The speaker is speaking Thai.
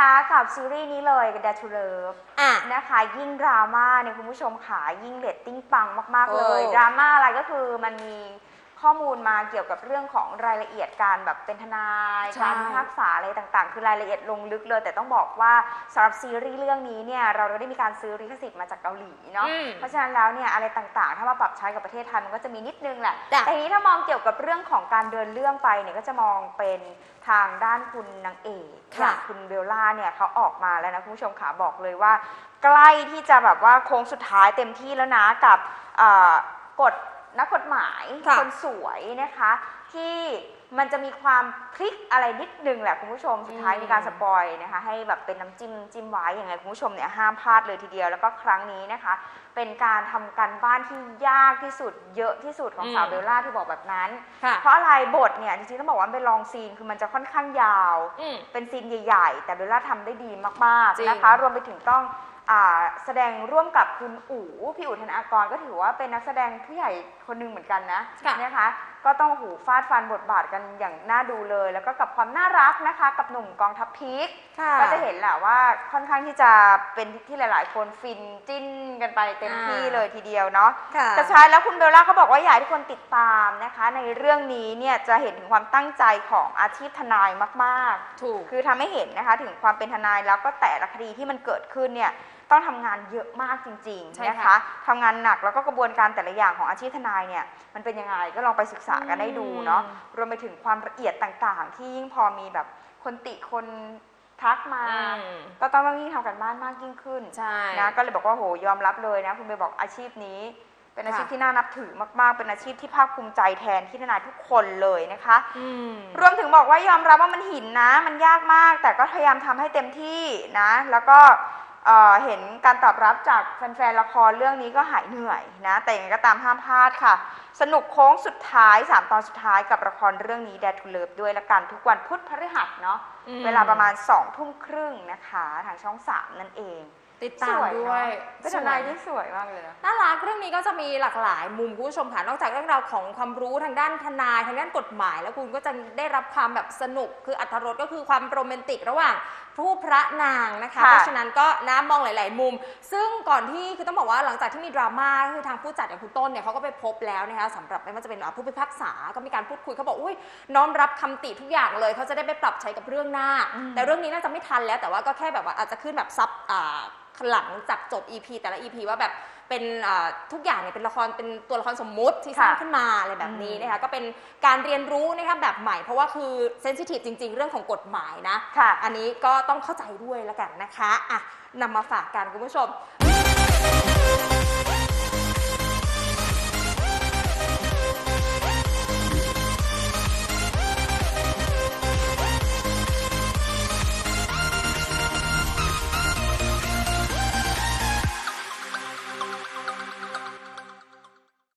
นะคะกับซีรีส์นี้เลยกับ Dare to Love อะ นะคะ ยิ่งดราม่าเนี่ยคุณผู้ชมขายิ่งเรตติ้งปังมาก ๆ เลย โอ้ ดราม่าอะไรก็คือมันมี ข้อมูลมาเกี่ยวกับเรื่องของรายละเอียดการแบบเป็นทนายใช่ การพิพากษาอะไรต่างๆ คือรายละเอียดลงลึกเลย แต่ต้องบอกว่าสำหรับซีรีส์เรื่องนี้เนี่ยเราได้มีการซื้อลิขสิทธิ์มาจากเกาหลีเนาะอืมเพราะฉะนั้นแล้วเนี่ยอะไรต่างๆ ถ้ามาปรับใช้กับประเทศไทยมันก็จะมีนิดนึงแหละจ้ะ แต่ทีนี้ถ้ามองเกี่ยวกับเรื่องของการเดินเรื่องไปเนี่ยก็จะมองเป็นทางด้านคุณนางเอกอย่างคุณเบลล่าเนี่ยเขาออกมาแล้วนะคุณผู้ชมขาบอกเลยว่า ใกล้ที่จะแบบว่าโค้งสุดท้ายเต็มที่แล้วนะกับเอ่อกฎ นักกฎหมาย ค่ะ คนสวยนะคะ ที่ มันจะมีความพลิกอะไรนิดนึงแหละคุณผู้ชมสุดท้ายอืมมีการสปอยนะคะให้แบบเป็นน้ำจิ้มจิ้มไว้ยังไงคุณผู้ชมเนี่ยห้ามพลาดเลยทีเดียวแล้วก็ครั้งนี้นะคะ เป็นการทำการบ้านที่ยากที่สุด เยอะที่สุดของสาวเบลล่าที่บอกแบบนั้น ค่ะ เพราะอะไรบทเนี่ยจริงๆต้องบอกว่ามันเป็นลองซีนคือมันจะค่อนข้างยาว อืม เป็นซีนใหญ่ ๆ แต่เบลล่าทำได้ดีมากจริงๆนะคะ รวมไปถึงต้องอาแสดงร่วมกับคุณอู๋พี่อู๋ธนากรก็ถือว่าเป็นนักแสดงผู้ใหญ่คนหนึ่งเหมือนกันนะค่ะ นะคะ ก็ต้องหูฟาดฟันบทบาทกันอย่างน่าดูเลย แล้วก็กับความน่ารักนะคะ กับหนุ่มกองทัพพีคค่ะก็จะเห็นแหละว่าค่อนข้างที่จะเป็นที่หลาย ๆ คนฟินจิ้นกันไปเต็มที่อ่าเลยทีเดียวเนาะค่ะ แต่สุดท้ายแล้วคุณเบลล่าเขาบอกว่าอยากให้ทุกคนติดตามนะคะ ในเรื่องนี้เนี่ยจะเห็นถึงความตั้งใจของอาชีพทนายมาก ๆ ถูก คือทำให้เห็นนะคะถึงความเป็นทนายแล้วก็แต่ละคดีที่มันเกิดขึ้นเนี่ย ต้องทำงานเยอะมากจริงใช่ๆนะคะค่ะทำงานหนักแล้วก็กระบวนการแต่ละอย่างของอาชีพทนายเนี่ยมันเป็นยังไงก็ลองไปศึกษากันได้ดูเนาะอืมรวมไปถึงความละเอียดต่างๆ ที่ยิ่งพอมีแบบคนติคนทักมาอืมก็ต้องต้องยิ่งทำกันบ้านมากยิ่งขึ้นใช่นะก็เลยบอกว่าโหยอมรับเลยนะคุณเบลบอกอาชีพนี้ เป็นอาชีพค่ะที่น่านับถือมากๆ เป็นอาชีพที่ภาคภูมิใจแทนที่ทนายทุกคนเลยนะคะอืมรวมถึงบอกว่ายอมรับว่ามันหินนะ มันยากมาก แต่ก็พยายามทำให้เต็มที่นะ แล้วก็ เอ่อเห็นการตอบรับจากแฟนๆละครเรื่องนี้ก็หายเหนื่อยนะแต่ยังไงก็ตามห้ามพลาดค่ะ สนุกโค้งสุดท้าย 3 ตอนสุดท้ายกับละครเรื่องนี้ Dare to Love ด้วยละกันทุกวันพุธพฤหัสเนาะอืมเวลาประมาณ2ทุ่มครึ่งนะคะ ทางช่อง 3 นั่นเอง ติดตามสด้วยเนอะเป็นทนายที่สวยมากเลยนะ น่ารักเรื่องนี้ก็จะมีหลากหลายมุมคุณผู้ชมค่ะนอกจากเรื่องราวของความรู้ทางด้านทนายทางด้านกฎหมาย แล้วคุณก็จะได้รับความแบบสนุกคืออัธรสก็คือความโรแมนติกระหว่างผู้พระนางนะคะ ค่ะเพราะฉะนั้นก็นะมองหลาย ๆ มุม ซึ่งก่อนที่คือต้องบอกว่าหลังจากที่มีดราม่าก็คือทางผู้จัดอย่างคุณต้นเนี่ยเขาก็ไปพบแล้วนะคะสำหรับไม่ว่าจะเป็นผู้พิพากษาก็มีการพูดคุยเขาบอกอุ้ยน้อมรับคำติทุกอย่างเลยเขาจะได้ไปปรับใช้กับเรื่องหน้า อืม แต่เรื่องนี้น่าจะไม่ทันแล้วแต่ว่าก็แค่แบบว่าอาจจะขึ้นแบบซับอ่าหลังจากจบ EP แต่ละ EP ว่าแบบเป็นอ่าทุกอย่างเนี่ยเป็นละครเป็นตัวละครสมมุติที่สร้างค่ะขึ้นมาอะไรแบบนี้อืมนะคะก็เป็นการเรียนรู้นะคะแบบใหม่เพราะว่าคือเซนซิทีฟจริง ๆ เรื่องของกฎหมายนะค่ะอันนี้ก็ต้องเข้าใจด้วยแล้วกันนะคะอะนำมาฝากกันคุณผู้ชม